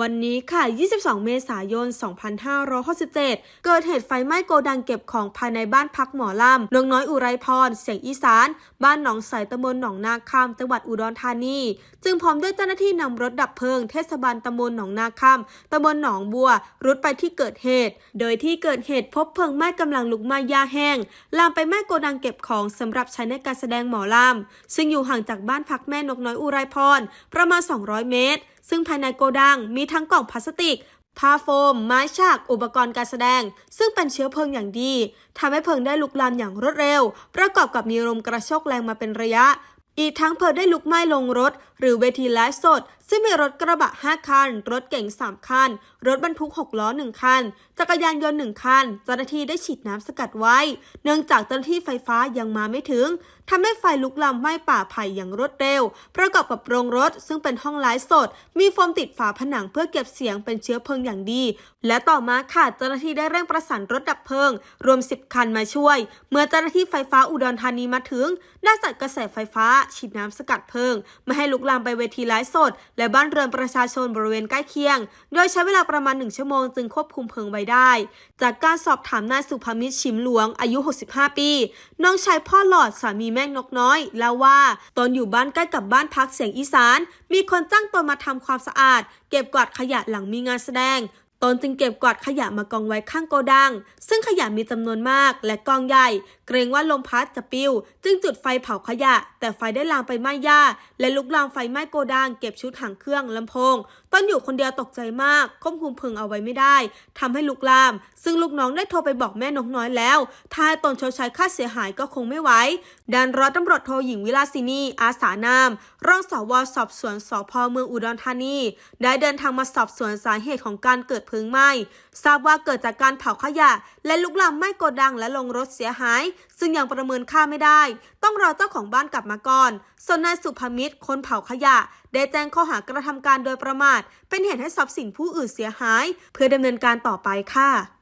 วันนี้ค่ะ 22 เมษายน 2567 เกิดเหตุไฟไหม้โกดังเก็บของภายในบ้านพักหมอลำนงน้อยอุไรพร เสียงอีสาน บ้านหนองใสตำบลหนองนาคำจังหวัดอุดรธานี จึงพร้อมด้วยเจ้าหน้าที่นำรถดับเพลิง เทศบาลตำบลหนองนาคำตำบลหนองบัว รุดไปที่เกิดเหตุ โดยที่เกิดเหตุพบเพลิงไหม้กำลังลุกไหม้ยาแห้ง ลามไปไหม้โกดังเก็บของสำหรับใช้ในการแสดงหมอลำซึ่งอยู่ห่างจากบ้านพักแม่นกน้อยอุไรพร ประมาณ 200 เมตร ซึ่งภายในโกดังมีทั้งกล่องพลาสติกผ้าโฟม ไม้ฉาก อุปกรณ์การแสดง ซึ่งเป็นเชื้อเพลิงอย่างดีทำให้เพลิงได้ลุกลามอย่างรวดเร็ว ประกอบกับมีลมกระโชกแรงมาเป็นระยะ อีกทั้งเพลิงได้ลุกไหม้ลงรถ หรือเวทีไลฟ์สด ซึ่งมีรถกระบะ 5 คัน รถเก๋ง 3 คัน รถบรรทุก 6 ล้อ 1 คัน จักรยานยนต์ 1 คัน เจ้าหน้าที่ได้ฉีดน้ำสกัดไว้ เนื่องจากเจ้าหน้าที่ไฟฟ้ายังมาไม่ถึง ทำให้ไฟลุกลามไหม้ป่าไผ่อย่างรวดเร็ว ประกอบกับโรงรถ ซึ่งเป็นห้องไลฟ์สด มีโฟมติดฝาผนังเพื่อเก็บเสียงเป็นเชื้อเพลิงอย่างดี และต่อมาค่ะ เจ้าหน้าที่ได้เร่งประสานรถดับเพลิง รวม 10 คันมาช่วย เมื่อเจ้าหน้าที่ไฟฟ้าอุดรธานีมาถึง ได้จัดกระแสไฟฟ้า ฉีดน้ำสกัดเพลิง ไม่ให้ลุกลามไปเวทีไลฟ์สดและบ้านเรือนประชาชนบริเวณใกล้เคียง โดยใช้เวลาประมาณ 1 ชั่วโมงจึงควบคุมเพลิงไว้ได้ จากการสอบถามนายสุภมิตรชิมหลวงอายุ 65 ปี น้องชายพ่อหลอดสามีแม่นกน้อยเล่าว่าตอนอยู่บ้านใกล้กับบ้านพักเสียงอีสาน มีคนจ้างตนมาทำความสะอาด เก็บกวาดขยะหลังมีงานแสดง ตนจึงเก็บกวาดขยะมากองไว้ข้างโกดัง ซึ่งขยะมีจำนวนมากและกองใหญ่ เกรงว่าลมพัดจะปิวจึงจุดไฟเผาขยะ แต่ไฟได้ลามไปไหม้หญ้า และลุกลามไฟไหม้โกดัง เก็บชุดหางเครื่องลำโพง ตอนอยู่คนเดียวตกใจมากควบคุมเพลิงเอาไว้ไม่ได้ทำให้ลุกลาม ซึ่งลูกน้องได้โทรไปบอกแม่นกน้อยแล้ว ถ้าตนชดใช้ค่าเสียหายก็คงไม่ไหวด้านร้อยตำรวจโทหญิงวิลาสินีอาสานามรองสวสอบสวนสพเมืองอุดรธานี ได้เดินทางมาสอบสวนสาเหตุของการเกิดเพลิงไหม้ทราบว่าเกิดจากการเผาขยะ และลุกลามไหม้โกดังและลงรถเสียหาย ซึ่งยังประเมินค่าไม่ได้ ต้องรอเจ้าของบ้านกลับมาก่อน ส่วนนายสุภมิตรคนเผาขยะ ได้แจ้งข้อหากระทำการโดยประมาท เป็นเหตุให้ทรัพย์สินผู้อื่นเสียหาย เพื่อดำเนินการต่อไปค่ะ